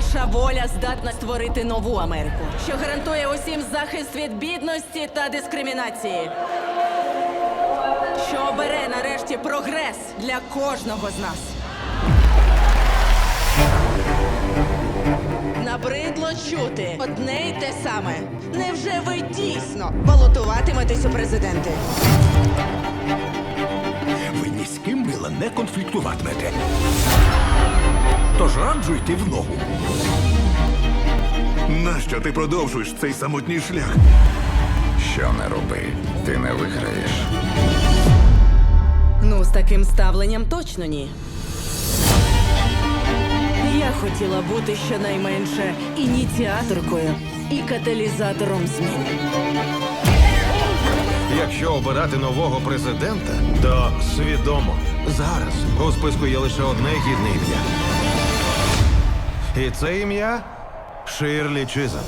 Наша воля здатна створити нову Америку, що гарантує усім захист від бідності та дискримінації. Що обере нарешті прогрес для кожного з нас. Набридло чути одне й те саме. Невже ви дійсно балотуватиметесь у президенти? Ви ні з ким мила не конфліктуватимете. Йти в ногу. Нащо ти продовжуєш цей самотній шлях? Що не роби, ти не виграєш. Ну, з таким ставленням точно ні. Я хотіла бути щонайменше ініціаторкою і каталізатором змін. Якщо обирати нового президента, то свідомо зараз у списку є лише одне гідне ім'я. І це ім'я Ширлі Чиза.